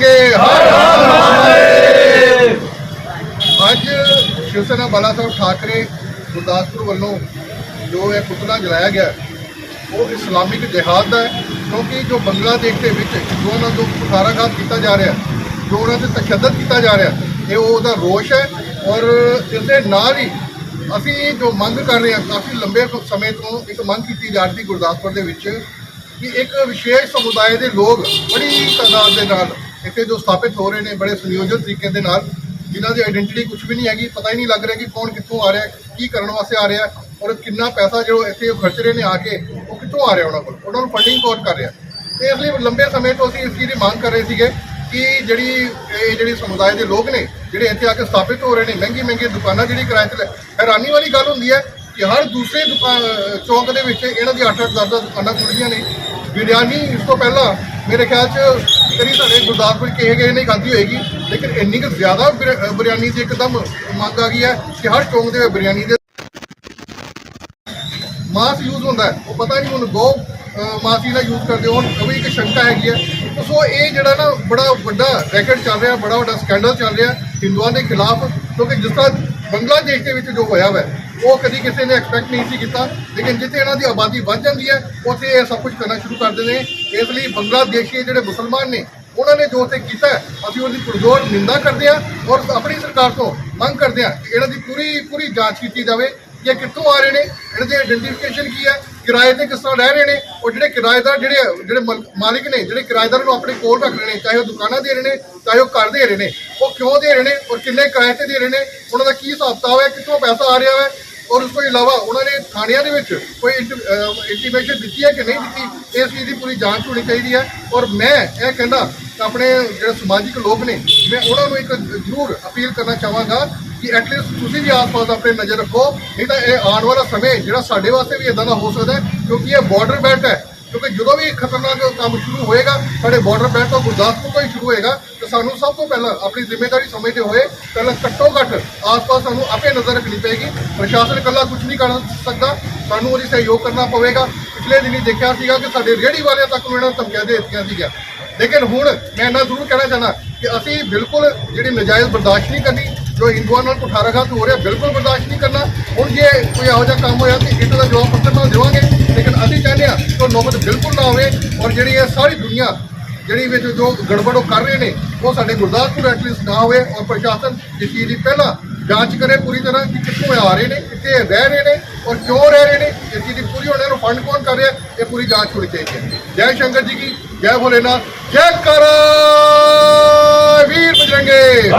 ਬੋਲਾਂਗੇ ਹਰ ਹਰ ਮਹਾਦੇਵ। ਅੱਜ ਸ਼ਿਵ ਸੈਨਾ ਬਾਲਾ ਸਾਹਿਬ ਠਾਕਰੇ ਗੁਰਦਾਸਪੁਰ ਵੱਲੋਂ ਜੋ ਇਹ ਪੁਤਲਾ ਜਲਾਇਆ ਗਿਆ ਉਹ ਇਸਲਾਮਿਕ ਜਿਹਾਦ ਦਾ ਹੈ ਕਿਉਂਕਿ ਜੋ ਬੰਗਲਾਦੇਸ਼ ਦੇ ਵਿੱਚ ਜੋ ਉਹਨਾਂ ਤੋਂ ਕੁਠਾਰਾਘਾਤ ਕੀਤਾ ਜਾ ਰਿਹਾ ਜੋ ਉਹਨਾਂ ਤੇ ਤਸ਼ੱਦਦ ਕੀਤਾ ਜਾ ਰਿਹਾ ਇਹ ਉਹ ਉਹਦਾ ਰੋਸ਼ ਹੈ ਔਰ ਇਸ ਦੇ ਨਾਲ ਹੀ ਅਸੀਂ ਜੋ ਮੰਗ ਕਰ ਰਹੇ ਹਾਂ ਕਾਫੀ ਲੰਬੇ ਸਮੇਂ ਤੋਂ ਇੱਕ ਮੰਗ ਕੀਤੀ ਜਾ ਰਹੀ ਗੁਰਦਾਸਪੁਰ ਦੇ ਵਿੱਚ ਕਿ ਇੱਕ ਵਿਸ਼ੇਸ਼ ਸਮੁਦਾਇ ਦੇ ਲੋਕ ਬੜੀ ਤਾਦਾਦ ਦੇ ਨਾਲ ਇੱਥੇ ਜੋ ਸਥਾਪਿਤ ਹੋ ਰਹੇ ਨੇ ਬੜੇ ਸੁਨਿਯੋਜਿਤ ਤਰੀਕੇ ਦੇ ਨਾਲ, ਜਿਨ੍ਹਾਂ ਦੀ ਆਇਡੈਂਟੀਟੀ ਕੁਝ ਵੀ ਨਹੀਂ ਹੈਗੀ, ਪਤਾ ਹੀ ਨਹੀਂ ਲੱਗ ਰਿਹਾ ਕਿ ਕੌਣ ਕਿੱਥੋਂ ਆ ਰਿਹਾ, ਕੀ ਕਰਨ ਵਾਸਤੇ ਆ ਰਿਹਾ ਔਰ ਕਿੰਨਾ ਪੈਸਾ ਜਿਹੜਾ ਇੱਥੇ ਉਹ ਖਰਚ ਰਹੇ ਨੇ ਆ ਕੇ ਉਹ ਕਿੱਥੋਂ ਆ ਰਿਹਾ ਉਹਨਾਂ ਕੋਲ। ਉਹਨਾਂ ਨੂੰ ਫੰਡਿੰਗ ਕੌਣ ਕਰ ਰਿਹਾ। ਤੇ ਇਸ ਲਈ ਲੰਬੇ ਸਮੇਂ ਤੋਂ ਅਸੀਂ ਇਸ ਚੀਜ਼ ਦੀ ਮੰਗ ਕਰ ਰਹੇ ਸੀਗੇ ਕਿ ਜਿਹੜੀ, ਇਹ ਜਿਹੜੀ ਸਮੁਦਾਇ ਦੇ ਲੋਕ ਨੇ, ਜਿਹੜੇ ਇੱਥੇ ਆ ਕੇ ਸਥਾਪਿਤ ਹੋ ਰਹੇ ਨੇ, ਮਹਿੰਗੀ ਮਹਿੰਗੀ ਦੁਕਾਨਾਂ ਜਿਹੜੀ ਕਿਰਾਏ ਤੇ ਹੈਰਾਨੀ ਵਾਲੀ ਗੱਲ ਹੁੰਦੀ ਹੈ ਕਿ ਹਰ ਦੂਸਰੇ ਦੁਕਾਨ ਚੌਂਕ ਦੇ ਵਿੱਚ ਇਹਨਾਂ ਦੀ 8-8 10-10 ਦੁਕਾਨਾਂ ਖੁੱਲ੍ਹੀਆਂ ਨੇ। ਬਿਰਿਆਨੀ ਇਸ ਤੋਂ ਪਹਿਲਾਂ ਮੇਰੇ ਖਿਆਲ 'ਚ ਕਰੀ ਸਾਡੇ ਗੁਰਦਾਸਪੁਰ ਕਿਸੇ ਕਿਹੇ ਨਹੀਂ ਖਾਧੀ ਹੋਏਗੀ ਲੇਕਿਨ ਇੰਨੀ ਕੁ ਜ਼ਿਆਦਾ ਬਿਰ- ਅ, ਬਿਰਿਆਨੀ ਦੀ ਇੱਕਦਮ ਮੰਗ ਆ ਗਈ ਹੈ ਕਿ ਹਰ ਚੌਂਕ ਦੇ ਵਿੱਚ ਬਿਰਿਆਨੀ ਦੇ ਮਾਸ ਯੂਜ਼ ਹੁੰਦਾ ਹੈ ਉਹ ਪਤਾ ਨਹੀਂ ਹੁਣ ਗੋ ਮਾਸੀ ਦਾ ਯੂਜ਼ ਕਰਦੇ ਹੋਣ ਉਹ ਵੀ ਇੱਕ ਸ਼ੰਕਾ ਹੈਗੀ ਹੈ ਤੇ ਸੋ ਇਹ ਜਿਹੜਾ ਨਾ ਬੜਾ ਵੱਡਾ ਰੈਕਟ ਚੱਲ ਰਿਹਾ ਬੜਾ ਵੱਡਾ ਸਕੈਂਡਲ ਚੱਲ ਰਿਹਾ ਹਿੰਦੂਆਂ ਦੇ ਖਿਲਾਫ ਕਿਉਂਕਿ ਜਿਸ ਤਰ੍ਹਾਂ ਬੰਗਲਾਦੇਸ਼ ਦੇ ਵਿੱਚ ਜੋ ਹੋਇਆ ਵਾ, ਉਹ ਕਦੀ ਕਿਸੇ ਨੇ ਐਕਸਪੈਕਟ ਨਹੀਂ ਸੀ ਕੀਤਾ, ਲੇਕਿਨ ਜਿੱਥੇ ਇਹਨਾਂ ਦੀ ਆਬਾਦੀ ਵੱਧ ਜਾਂਦੀ ਹੈ, ਉੱਥੇ ਇਹ ਸਭ ਕੁਝ ਕਰਨਾ ਸ਼ੁਰੂ ਕਰ ਦਿੰਦੇ ਨੇ। ਇਸ ਲਈ ਬੰਗਲਾਦੇਸ਼ੀ ਜਿਹੜੇ ਮੁਸਲਮਾਨ ਨੇ, ਉਹਨਾਂ ਨੇ ਜੋ ਤੇ ਕੀਤਾ, ਅਸੀਂ ਉਹਦੀ ਪੁਰਜ਼ੋਰ ਨਿੰਦਾ ਕਰਦੇ ਹਾਂ ਔਰ ਆਪਣੀ ਸਰਕਾਰ ਤੋਂ ਮੰਗ ਕਰਦੇ ਹਾਂ ਕਿ ਇਹਨਾਂ ਦੀ ਪੂਰੀ ਪੂਰੀ ਜਾਂਚ ਕੀਤੀ ਜਾਵੇ। ਕਿ ਇਹ ਕਿੱਥੋਂ ਆ ਰਹੇ ਨੇ, ਇਹਨਾਂ ਦੀ ਆਇਡੈਂਟੀਫਿਕੇਸ਼ਨ ਕੀ ਹੈ, ਕਿਰਾਏ ਤੇ ਕਿਸ ਤਰ੍ਹਾਂ ਰਹਿ ਰਹੇ ਨੇ ਔਰ ਜਿਹੜੇ ਕਿਰਾਏਦਾਰ ਜਿਹੜੇ ਜਿਹੜੇ ਮਲ- ਮਾਲਿਕ ਨੇ, ਜਿਹੜੇ ਕਿਰਾਏਦਾਰ ਨੂੰ ਆਪਣੇ ਕੋਲ ਰੱਖ ਰਹੇ ਨੇ, ਚਾਹੇ ਉਹ ਦੁਕਾਨਾਂ ਦੇ ਰਹੇ ਨੇ, ਚਾਹੇ ਉਹ ਘਰ ਦੇ ਰਹੇ ਨੇ, ਉਹ ਕਿਉਂ ਦੇ ਰਹੇ ਨੇ ਔਰ ਕਿੰਨੇ ਕਿਰਾਏ ਤੇ ਦੇ ਰਹੇ ਨੇ, ਉਹਨਾਂ ਦਾ ਕੀ ਹਿਸਾਬ ਕਿਤਾਬ ਹੈ, ਕਿੱਥੋਂ ਪੈਸਾ ਆ ਰਿਹਾ ਹੈ ਔਰ ਉਸ ਤੋਂ ਇਲਾਵਾ ਉਹਨਾਂ ਨੇ ਥਾਣਿਆਂ ਦੇ ਵਿੱਚ ਕੋਈ ਇੰਟੀਮੇਸ਼ਨ ਦਿੱਤੀ ਹੈ ਕਿ ਨਹੀਂ ਦਿੱਤੀ, ਇਸ ਚੀਜ਼ ਦੀ ਪੂਰੀ ਜਾਂਚ ਹੋਣੀ ਚਾਹੀਦੀ ਹੈ ਔਰ ਮੈਂ ਇਹ ਕਹਿੰਦਾ ਆਪਣੇ ਜਿਹੜੇ ਸਮਾਜਿਕ ਲੋਕ ਨੇ, ਮੈਂ ਉਹਨਾਂ ਨੂੰ ਇੱਕ ਜ਼ਰੂਰ ਅਪੀਲ ਕਰਨਾ ਚਾਹਾਂਗਾ ਕਿ ਐਟਲੀਸਟ ਤੁਸੀਂ ਵੀ ਆਸ-ਪਾਸ ਆਪਣੇ ਨਜ਼ਰ ਰੱਖੋ। ਨਹੀਂ ਤਾਂ ਇਹ ਆਉਣ ਵਾਲਾ ਸਮੇਂ ਜਿਹੜਾ ਸਾਡੇ ਵਾਸਤੇ ਵੀ ਇਦਾਂ ਦਾ ਹੋ ਸਕਦਾ ਹੈ, ਕਿਉਂਕਿ ਇਹ ਬਾਰਡਰ ਬੈਲਟ ਹੈ। ਕਿਉਂਕਿ ਜਦੋਂ ਵੀ ਖਤਰਨਾਕ ਕੰਮ ਸ਼ੁਰੂ ਹੋਏਗਾ, ਸਾਡੇ ਬਾਰਡਰ ਬੈਲਟ ਤੋਂ ਗੁਰਦਾਸਪੁਰ ਤੋਂ ਹੀ ਸ਼ੁਰੂ ਹੋਏਗਾ, ਤੇ ਸਾਨੂੰ ਸਭ ਤੋਂ ਪਹਿਲਾਂ ਆਪਣੀ ਜ਼ਿੰਮੇਵਾਰੀ ਸਮਝਦੇ ਹੋਏ। ਪਹਿਲਾਂ ਘੱਟੋ ਘੱਟ ਆਸ-ਪਾਸ ਸਾਨੂੰ ਆਪੇ ਨਜ਼ਰ ਰੱਖਣੀ ਪਏਗੀ। ਪ੍ਰਸ਼ਾਸਨ ਇਕੱਲਾ ਕੁਝ ਨਹੀਂ ਕਰ ਸਕਦਾ। ਸਾਨੂੰ ਉਹਦੀ ਸਹਿਯੋਗ ਕਰਨਾ ਪਵੇਗਾ। ਪਿਛਲੇ ਦਿਨੀ ਦੇਖਿਆ ਸੀਗਾ ਕਿ ਸਾਡੇ ਰੇਹੜੀ ਵਾਲਿਆਂ ਤੱਕ ਨੂੰ ਇਹਨਾਂ ਧਮਕੀਆਂ ਦੇ ਦਿੱਤੀਆਂ ਸੀਗੀਆਂ। ਲੇਕਿਨ ਹੁਣ ਮੈਂ ਇਹਨਾਂ ਜ਼ਰੂਰ ਕਹਿਣਾ ਚਾਹਨਾ ਕਿ ਅਸੀਂ ਬਿਲਕੁਲ ਜਿਹੜੀ ਨਜਾਇਜ਼ ਬਰਦਾਸ਼ਤ ਨਹੀਂ ਕਰਨੀ ਜੋ ਹਿੰਦੂਆਂ ਨਾਲ ਕੁਠਾਰਾਘਾਤ ਹੋ ਰਿਹਾ, ਬਿਲਕੁਲ ਬਰਦਾਸ਼ਤ ਨਹੀਂ ਕਰਨਾ। ਹੁਣ ਜੇ ਕੋਈ ਇਹੋ ਜਿਹਾ ਕੰਮ ਹੋਇਆ ਤੇ ਦਾ ਜੋਬ ਪੱਤਰ ਨਾਲ ਦੇਵਾਂਗੇ। ਲੇਕਿਨ ਅਸੀਂ ਚਾਹੁੰਦੇ ਹਾਂ ਕਿ ਉਹ ਨੌਬਤ ਬਿਲਕੁਲ ਨਾ ਹੋਵੇ ਔਰ ਜਿਹੜੀ ਇਹ ਸਾਰੀ ਦੁਨੀਆ, ਜਿਹੜੀ ਵਿੱਚ ਜੋ ਗੜਬੜ ਉਹ ਕਰ ਰਹੇ ਨੇ, ਉਹ ਸਾਡੇ ਗੁਰਦਾਸਪੁਰ ਐਟਲੀਸਟ ਨਾ ਹੋਵੇ ਔਰ ਪ੍ਰਸ਼ਾਸਨ ਇਸ ਚੀਜ਼ ਦੀ ਪਹਿਲਾਂ ਜਾਂਚ ਕਰੇ ਪੂਰੀ ਤਰ੍ਹਾਂ ਕਿ ਕਿੱਥੋਂ ਆ ਰਹੇ ਨੇ, ਕਿੱਥੇ ਰਹਿ ਰਹੇ ਨੇ ਔਰ ਕਿਉਂ ਰਹਿ ਰਹੇ ਨੇ। ਇਸ ਚੀਜ਼ ਦੀ ਪੂਰੀ ਉਹਨਾਂ ਨੂੰ ਫੰਡ ਕੌਣ ਕਰ ਰਿਹਾ, ਇਹ ਪੂਰੀ ਜਾਂਚ ਹੋਣੀ ਚਾਹੀਦੀ ਹੈ। ਜੈ ਸ਼ੰਕਰ ਜੀ ਕੀ, ਜੈ ਭੋਲੇਨਾਥ, ਜੈ ਕਰਾ ਵੀਰ ਬਜਰੰਗੇ।